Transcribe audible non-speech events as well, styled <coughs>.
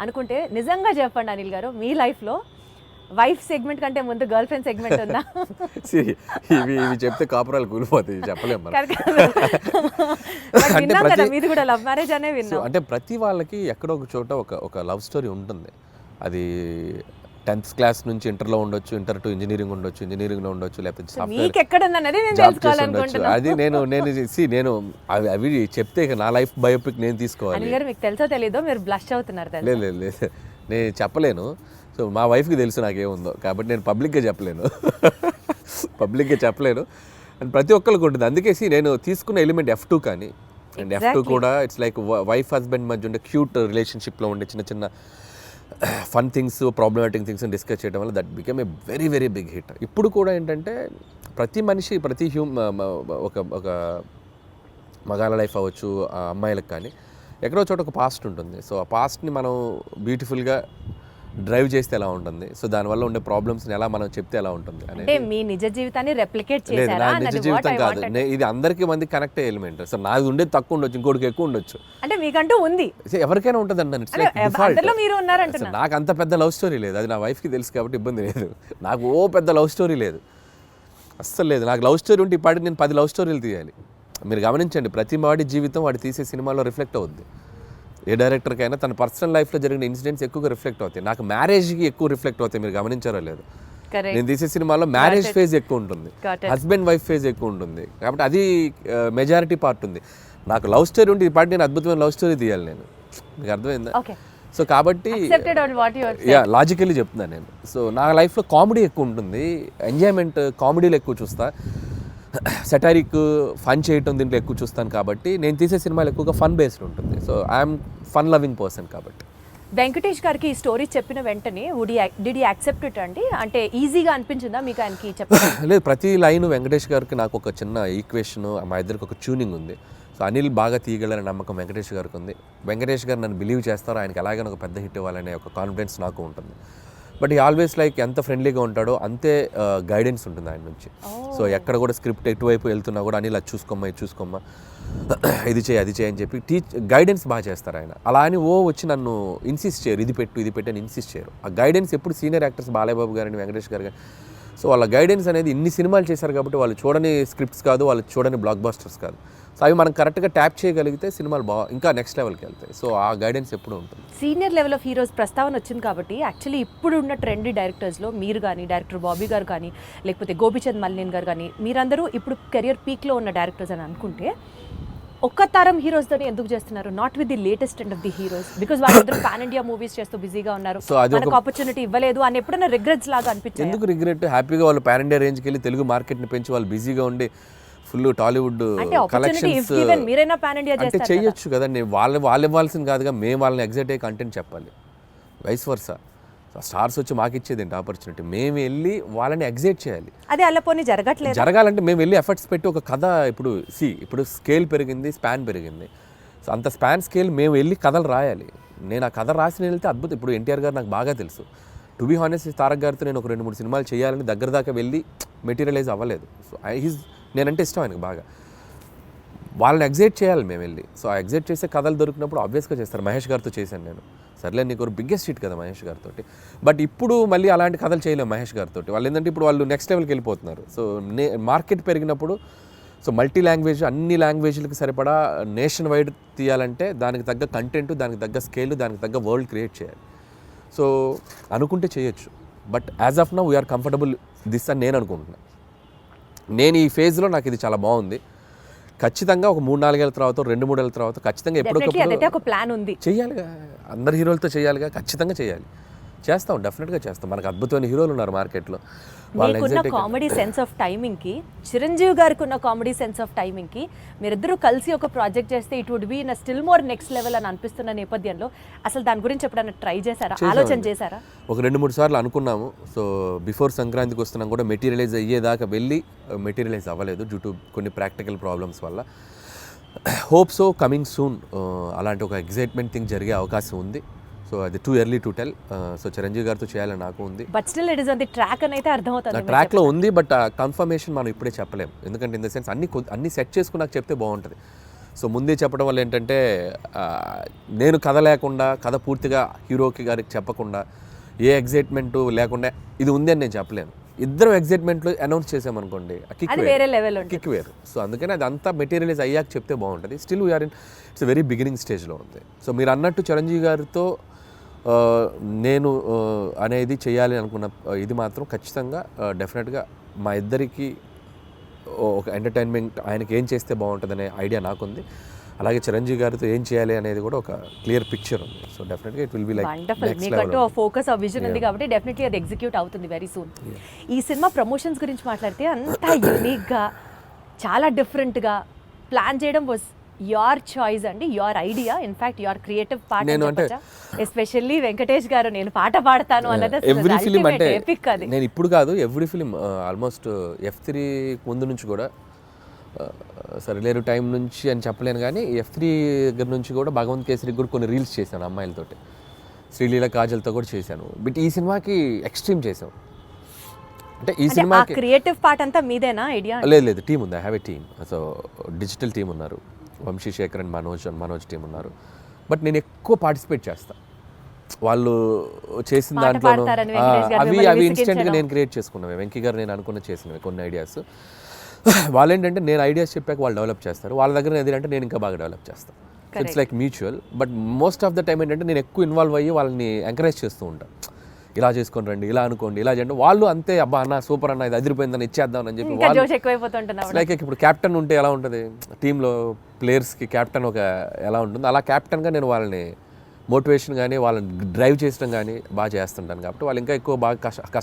అనుకుంటే నిజంగా చెప్పండి అనిల్ గారు మీ లైఫ్లో వైఫ్ సెగ్మెంట్ కంటే ముందు గర్ల్ ఫ్రెండ్ సెగ్మెంట్ ఉందా? <laughs> ఇవి ఇవి చెప్తే కాపురాలు కూలిపోతాయి చెప్పలేము విన్నాం కదా. ప్రతి- మీది కూడా లవ్ మ్యారేజ్ అనే విన్నాం. అంటే ప్రతి వాళ్ళకి ఎక్కడో ఒక చోట ఒక ఒక లవ్ స్టోరీ ఉంటుంది. అది టెన్త్ క్లాస్ నుంచి ఇంటర్లో ఉండొచ్చు ఇంటర్ టు ఇంజనీరింగ్ ఉండొచ్చు లేకపోతే సాఫ్ట్వేర్ జాబ్ చేసి ఉండొచ్చు. తెలుసుకోవాలనుకుంటున్నాను అది నేను నేను సి నేను అవి అవి చెప్తే నా లైఫ్ బయోపిక్ నేను తీసుకోవాలి. మీకు తెలుసో తెలీదో మీరు బ్లష్ అవుతున్నారు లేదు నేను చెప్పలేను. సో మా వైఫ్కి తెలుసు నాకేముందో. కాబట్టి నేను పబ్లిక్గా చెప్పలేను. పబ్లిక్గా చెప్పలేను. అండ్ ప్రతి ఒక్కరికి ఉంటుంది. అందుకే see, నేను తీసుకున్న ఎలిమెంట్ ఎఫ్ టూ కానీ అండ్ ఎఫ్ టూ. కూడా ఇట్స్ లైక్ వైఫ్ హస్బెండ్ మధ్య ఉండే క్యూట్ రిలేషన్షిప్లో ఉండే చిన్న చిన్న fun things problematic things discuss చేయడం వల్ల that become a very very big hit ఇప్పుడు కూడా ఏంటంటే ప్రతి మనిషి ప్రతి హ్యూమ్ ఒక ఒక మగాళ్ళ లైఫ్ అవ్వచ్చు ఆ అమ్మాయిలకు కానీ ఎక్కడో చోట ఒక పాస్ట్ ఉంటుంది. సో ఆ పాస్ట్ని మనం బ్యూటిఫుల్గా డ్రైవ్ చేస్తే ఎలా ఉంటుంది? సో దానివల్ల ఉండే ప్రాబ్లమ్స్ని ఎలా మనం చెప్తే ఎలా ఉంటుంది అంటే మీ నిజ జీవితాన్ని రెప్లికేట్ లేదు నా నిజ జీవితం కాదు. నే- ఇది అందరికీ మంది కనెక్ట్ అయ్యే ఎలిమెంట్ సో నాది ఉండేది తక్కువ ఉండొచ్చు ఇంకోటికి ఎక్కువ ఉండొచ్చు. అంటే మీకంటూ ఉంది. సో ఎవరికైనా ఉంటుంది అండి అంటే అందరిలో మీరు ఉన్నారంటున్నా. నాకు అంత పెద్ద లవ్ స్టోరీ లేదు. అది నా వైఫ్కి తెలుసు కాబట్టి ఇబ్బంది లేదు. నాకు ఓ పెద్ద లవ్ స్టోరీ లేదు. అస్సలు లేదు. నాకు లవ్ స్టోరీ ఉంటే ఇప్పటికి నేను పది లవ్ స్టోరీలు తీయాలి. మీరు గమనించండి ప్రతి వాడి జీవితం వాడు తీసే సినిమాలో రిఫ్లెక్ట్ అవుద్ది. ఏ డైరెక్టర్కైనా తన పర్సనల్ లైఫ్లో జరిగిన ఇన్సిడెంట్స్ ఎక్కువగా రిఫ్లెక్ట్ అవుతాయి. నాకు మ్యారేజ్కి ఎక్కువ రిఫ్లెక్ట్ అవుతాయి మీరు గమనించారో లేదు. నేను తీసే సినిమాలో మ్యారేజ్ ఫేజ్ ఎక్కువ ఉంటుంది. హస్బెండ్ వైఫ్ ఫేజ్ ఎక్కువ ఉంటుంది. కాబట్టి అది మెజారిటీ పార్ట్ ఉంది. నాకు లవ్ స్టోరీ ఉంటే ఈ పార్ట్ నేను అద్భుతమైన లవ్ స్టోరీ తీయాలి నేను. మీకు అర్థమైందా? సో కాబట్టి యా లాజికల్లీ చెప్తున్నాను నేను. సో నా లైఫ్లో కామెడీ ఎక్కువ ఉంటుంది. ఎంజాయ్మెంట్ కామెడీలు ఎక్కువ చూస్తా. సెటారిక్ ఫన్ చేయటం దీంట్లో ఎక్కువ చూస్తాను కాబట్టి నేను తీసే సినిమాలు ఎక్కువగా ఫన్ బేస్డ్ ఉంటుంది. So I'm fun loving person కాబట్టి. వెంకటేష్ గారికి ఈ స్టోరీ చెప్పిన వెంటనే would did you accept it అండి? అంటే ఈజీగా అనిపించిందా మీకు ఆయనకి చెప్పడం? <coughs> లేదు ప్రతి లైన్ వెంకటేష్ గారికి నాకు ఒక చిన్న ఈక్వేషన్ మా ఇద్దరికి ఒక ట్యూనింగ్ ఉంది. సో అనిల్ బాగా తీయగలనే నమ్మకం వెంకటేష్ గారికి ఉంది. వెంకటేష్ గారు నన్ను బిలీవ్ చేస్తారో ఆయనకి ఎలాగైనా ఒక పెద్ద హిట్ ఇవ్వాలనే ఒక కాన్ఫిడెన్స్ నాకు ఉంటుంది. బట్ ఈ ఆల్వేస్ లైక్ ఎంత ఫ్రెండ్లీగా ఉంటాడో అంతే గైడెన్స్ ఉంటుంది ఆయన నుంచి. సో ఎక్కడ కూడా స్క్రిప్ట్ ఎటువైపు వెళ్తున్నా కూడా అనిల్ అది చూసుకోమ్మా ఇది చూసుకోమ్మా ఇది చేయి అది చేయి అని చెప్పి టీచ్ గైడెన్స్ బాగా చేస్తారు ఆయన. అలా అని ఓ వచ్చి నన్ను ఇన్సిస్ట్ చేయరు ఇది పెట్టు ఇది పెట్టు అని ఇన్సిస్ట్ చేయరు. ఆ గైడెన్స్ ఎప్పుడు సీనియర్ యాక్టర్స్ బాలయ్యబాబు గారని వెంకటేష్ గారు కానీ సో వాళ్ళ గైడెన్స్ అనేది ఇన్ని సినిమాలు చేశారు కాబట్టి వాళ్ళు చూడని స్క్రిప్ట్స్ కాదు వాళ్ళు చూడని బ్లాక్ బాస్టర్స్ కాదు. సో అవి మనం కరెక్ట్గా ట్యాప్ చేయగలిగితే సినిమాలు బాగా ఇంకా నెక్స్ట్ లెవెల్కి వెళ్తాయి. సో ఆ గైడెన్స్ ఎప్పుడు ఉంటుంది. సీనియర్ లెవెల్ ఆఫ్ హీరోస్ ప్రస్తావన వచ్చింది కాబట్టి యాక్చువల్లీ ఇప్పుడు ఉన్న ట్రెండీ డైరెక్టర్స్లో మీరు కానీ డైరెక్టర్ బాబీ గారు కానీ లేకపోతే గోపిచంద్ మల్లిన్ గారు కానీ మీరందరూ ఇప్పుడు కెరియర్ పీక్లో ఉన్న డైరెక్టర్స్ అని అనుకుంటే ఒక్క తరం హీరోస్తోనే ఎందుకు చేస్తున్నారు? Not with the latest and of the heroes because వాళ్ళందరూ పాన్ ఇండియా మూవీస్ చేస్తూ బిజీగా ఉన్నారు. మనకు ఆపర్చునిటీ ఇవ్వలేదు అని ఎప్పుడైనా రిగ్రెట్స్ లాగా అనిపించాయి? ఎందుకు రిగ్రెట్ హ్యాపీగా వాళ్ళు పాన్ ఇండియా రేంజ్కి వెళ్ళి తెలుగు మార్కెట్ని పెంచి వాళ్ళు బిజీగా ఉండి ఫుల్ టాలీవుడ్ కలెక్షన్స్ గివెన్ మీరైనా పాన్ ఇండియా అంటే. చెయ్యొచ్చు కదండి వాళ్ళు వాళ్ళు ఇవ్వాల్సింది కాదుగా మేము వాళ్ళని ఎగ్జైట్ అయ్యే కంటెంట్ చెప్పాలి. వైస్ వర్సా స్టార్స్ వచ్చి మాకు ఇచ్చేది ఏంటి ఆపర్చునిటీ మేము వెళ్ళి వాళ్ళని ఎగ్జైట్ చేయాలి. అదే అల్లపోని జరగట్లేదు? జరగాలంటే మేము వెళ్ళి ఎఫర్ట్స్ పెట్టి ఒక కథ ఇప్పుడు సి ఇప్పుడు స్కేల్ పెరిగింది స్పాన్ పెరిగింది. సో అంత స్పాన్ స్కేల్ మేము వెళ్ళి కథలు రాయాలి. నేను ఆ కథ రాసిన వెళ్తే అద్భుతం. ఇప్పుడు ఎన్టీఆర్ గారు నాకు బాగా తెలుసు. టు బీ హానెస్ట్ తారక్ గారితో నేను ఒక రెండు మూడు సినిమాలు చేయాలని దగ్గర దాకా వెళ్ళి మెటీరియలైజ్ అవ్వలేదు. సో ఐ హీస్ నేనంటే ఇష్టం ఆయనకు బాగా. వాళ్ళని ఎగ్జైట్ చేయాలి మేము వెళ్ళి. సో ఆ ఎగ్జైట్ చేసే కథలు దొరికినప్పుడు ఆబ్వియస్గా చేస్తారు. మహేష్ గారితో చేశాను నేను. సర్లే నీకు ఒక బిగ్గెస్ట్ హిట్ కదా మహేష్ గారితో బట్ ఇప్పుడు మళ్ళీ అలాంటి కథలు చేయలేము మహేష్ గారితో వాళ్ళు ఏంటంటే ఇప్పుడు వాళ్ళు నెక్స్ట్ లెవెల్కి వెళ్ళిపోతున్నారు. సో నే మార్కెట్ పెరిగినప్పుడు సో మల్టీ లాంగ్వేజ్ అన్ని లాంగ్వేజ్లకి సరిపడా నేషన్ వైడ్ తీయాలంటే దానికి తగ్గ కంటెంట్ దానికి తగ్గ స్కేల్ దానికి తగ్గ వరల్డ్ క్రియేట్ చేయాలి. సో అనుకుంటే చేయొచ్చు. But as of now we're comfortable this అని నేను అనుకుంటున్నాను నేను ఈ ఫేజ్లో నాకు ఇది చాలా బాగుంది. ఖచ్చితంగా ఒక మూడు నాలుగేళ్ళ తర్వాత రెండు మూడేళ్ళ తర్వాత ఖచ్చితంగా ఎప్పటికప్పుడు ఒక ప్లాన్ ఉంది. చేయాలిగా అందరు హీరోలతో చేయాలిగా ఖచ్చితంగా చేయాలి చేస్తాం డెఫినెట్గా చేస్తాం. మనకు అద్భుతమైన హీరోలు ఉన్నారు మార్కెట్లో. మీకున్న కామెడీ సెన్స్ ఆఫ్ టైమింగ్కి చిరంజీవి గారికి ఉన్న కామెడీ సెన్స్ ఆఫ్ టైమింగ్కి మీరిద్దరూ కలిసి ఒక ప్రాజెక్ట్ చేస్తే it would be in still more next level అని అనిపిస్తున్న నేపథ్యంలో అసలు దాని గురించి ఎప్పుడైనా ట్రై చేశారా? ఆలోచన చేశారా? ఒక రెండు మూడు సార్లు అనుకున్నాము. సో బిఫోర్ సంక్రాంతికి వస్తున్నాం కూడా మెటీరియలైజ్ అయ్యేదాకా వెళ్ళి మెటీరియలైజ్ అవ్వలేదు డ్యూ టు కొన్ని ప్రాక్టికల్ ప్రాబ్లమ్స్ వల్ల. హోప్ సో కమింగ్ సూన్ అలాంటి ఒక ఎగ్జైట్మెంట్ థింగ్ జరిగే అవకాశం ఉంది. సో అది too early to tell so Chiranjeevi గారితో చేయాలని నాకు ఉంది. But still it is on the track అని అయితే అర్థమవుతుంది మీరు ట్రాక్లో ఉంది బట్ కన్ఫర్మేషన్ మనం ఇప్పుడే చెప్పలేం. ఎందుకంటే ఇన్ ద సెన్స్ అన్ని అన్ని సెట్ చేసుకుని నాకు చెప్తే బాగుంటుంది. సో ముందే చెప్పడం వల్ల ఏంటంటే ఆ, నేను కథ లేకుండా కథ పూర్తిగా హీరోకి గారికి చెప్పకుండా ఏ ఎగ్జైట్మెంట్ లేకుండా ఇది ఉంది అని నేను చెప్పలేను. ఇద్దరు ఎగ్జైట్మెంట్లు అనౌన్స్ చేసామనుకోండి అది వేరు. లెవెల్ కిక్ వేరు. సో అందుకని అది అంతా మెటీరియలైజ్ అయ్యాక చెప్తే బాగుంటుంది. Still we're in it's very beginning స్టేజ్లో ఉంది. సో మీరు అన్నట్టు చిరంజీవి గారితో నేను అనేది చేయాలి అనుకున్న ఇది మాత్రం ఖచ్చితంగా డెఫినెట్గా మా ఇద్దరికి ఒక ఎంటర్టైన్మెంట్ ఆయనకి ఏం చేస్తే బాగుంటుందనే ఐడియా నాకుంది. అలాగే చిరంజీవి గారితో ఏం చేయాలి అనేది కూడా ఒక క్లియర్ పిక్చర్ ఉంది. సో డెఫినెట్గా it will be like wonderful మీకంటూ ఫోకస్ ఆ విజన్ ఉంది కాబట్టి డెఫినెట్లీ అది ఎగ్జిక్యూట్ అవుతుంది వెరీ సూన్ ఈ సినిమా ప్రమోషన్స్ గురించి మాట్లాడితే అంత యూనిక్గా చాలా డిఫరెంట్గా ప్లాన్ చేయడం వాజ్ యువర్ చాయిస్ అండి your idea in fact your creative part నేను అంటే- ఎస్పెషల్లీ వెంకటేష్ గారు నేను పాట పాడతాను అన్నది ఎవ్రీ ఫిలిం అంటే నేను ఇప్పుడు కాదు every film almost F three ముందు నుంచి కూడా ఆ, సరిలేరు టైం నుంచి అని చెప్పలేను కానీ ఎఫ్ త్రీ దగ్గర నుంచి కూడా భగవంత్ కేసరికి కూడా కొన్ని రీల్స్ చేశాను అమ్మాయిలతోటి. శ్రీలీల కాజల్తో కూడా చేశాను. బట్ ఈ సినిమాకి ఎక్స్ట్రీమ్ చేసాం అంటే ఈ సినిమాకి క్రియేటివ్ పార్ట్ అంతా మీదేనా ఐడియా లేదు లేదు టీం ఉంది. I have a team so digital team ఉన్నారు. Vamsi Shekar and Manoj and Manoj team ఉన్నారు. బట్ నేను ఎక్కువ పార్టిసిపేట్ చేస్తా. వాళ్ళు చేసిన దాంట్లో అవి అవి. ఇన్స్టెంట్గా నేను క్రియేట్ చేసుకున్నవి. వెంకీ గారు నేను అనుకున్న చేసినవి కొన్ని ఐడియాస్ <sighs> వాళ్ళు ఏంటంటే నేను ఐడియాస్ చెప్పాక వాళ్ళు డెవలప్ చేస్తారు. వాళ్ళ దగ్గర ఏదంటే నేను ఇంకా బాగా డెవలప్ చేస్తాను it's like mutual but most of the time ఏంటంటే నేను ఎక్కువ ఇన్వాల్వ్ అయ్యి వాళ్ళని ఎంకరేజ్ చేస్తూ ఉంటాను ఇలా చేసుకొని రండి ఇలా అనుకోండి ఇలా చేయండి. వాళ్ళు అంతే అబ్బా అన్న సూపర్ అన్న ఇది అదిరిపోయిందని ఇచ్చేద్దాం అని చెప్పి వాళ్ళు లైక్ ఇప్పుడు కెప్టెన్ ఉంటే ఎలా ఉంటుంది? టీంలో ప్లేయర్స్కి కెప్టెన్ ఒక ఎలా ఉంటుంది అలా కెప్టెన్గా నేను వాళ్ళని మోటివేషన్ కానీ వాళ్ళని డ్రైవ్ చేసడం కానీ బాగా చేస్తుంటాను కాబట్టి వాళ్ళు ఇంకా ఎక్కువ బాగా కష్ట